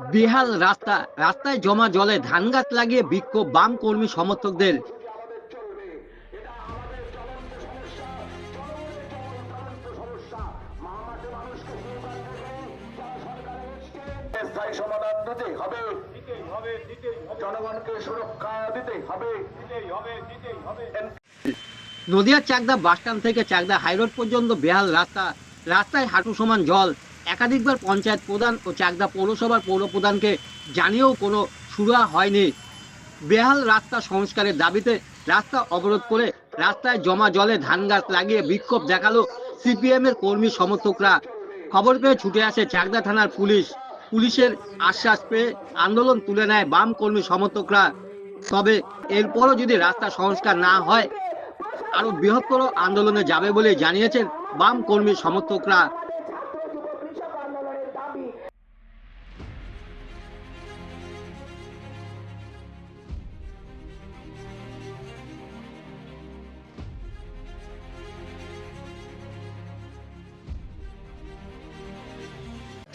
বেহাল রাস্তা, রাস্তায় জমা জলে ধান গাছ লাগিয়ে বিক্ষোভ বাম কর্মী সমর্থকদের। নদিয়ার চাকদা বাসস্ট্যান্ড থেকে চাকদা হাইরোড পর্যন্ত বেহাল রাস্তা, রাস্তায় হাঁটু সমান জল। একাধিকবার পঞ্চায়েত প্রধান ও চাকদা পৌরসভার পৌর প্রধানকে জানিয়েও কোনো সুরা হয়নি। বেহাল রাস্তা সংস্কারের দাবিতে রাস্তা অবরোধ করে রাস্তায় জমা জলে ধান গাছ লাগিয়ে বিক্ষোভ দেখাল সিপিএম এর কর্মী সমর্থকরা। খবর পেয়ে ছুটে আসে চাকদা থানার পুলিশ। পুলিশের আশ্বাস পেয়ে আন্দোলন তুলে নেয় বাম কর্মী সমর্থকরা। তবে এরপরও যদি রাস্তা সংস্কার না হয় আরও বৃহত্তর আন্দোলনে যাবে বলে জানিয়েছেন বাম কর্মী সমর্থকরা।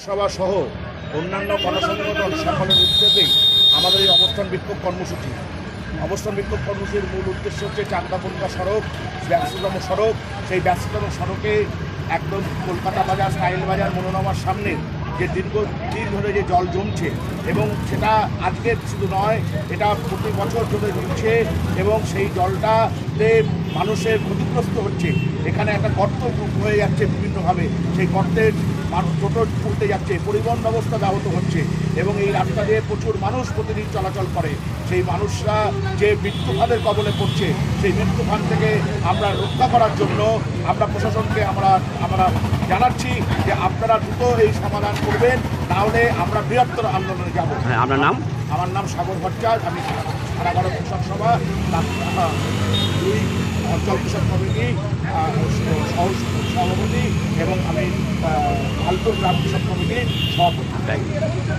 সভা সহ অন্যান্য গণসংগঠন সকলের উদ্যোগেই আমাদের এই অবস্থান বিক্ষোভ কর্মসূচি। অবস্থান বিক্ষোভ কর্মসূচির মূল উদ্দেশ্য হচ্ছে চাকদা কলকা সড়ক, ব্যস্ততম সড়ক। সেই ব্যস্ততম সড়কে একদম কলকাতা বাজার, স্টাইল বাজার, মনোরমার সামনে যে দীর্ঘদিন ধরে যে জল জমছে এবং সেটা আজকে শুধু নয়, এটা প্রতি বছর ধরে জমছে এবং সেই জলটাতে মানুষের ক্ষতিগ্রস্ত হচ্ছে। এখানে একটা গর্ত হয়ে যাচ্ছে বিভিন্নভাবে। সেই গর্তের মানুষ টোটো উল্টে যাচ্ছে পরিবহন ব্যবস্থা ব্যাহত হচ্ছে এবং এই রাস্তা দিয়ে প্রচুর মানুষ প্রতিদিন চলাচল করে। সেই মানুষরা যে মৃত্যুফানের কবলে পড়ছে সেই মৃত্যুফান থেকে আমরা রক্ষা করার জন্য আমরা প্রশাসনকে আমরা আমরা জানাচ্ছি যে আপনারা দ্রুত এই সমাধান করবেন তাহলে আমরা বৃহত্তর আন্দোলনে যাব। হ্যাঁ আপনার নাম? আমার নাম সাগর ভট্টাচার্য আমি সারাগাড়ো কৃষক সভা দুই অঞ্চল কৃষক কমিটি সভাপতি এবং అల్పూరు రామకృష్ణ కమిటీ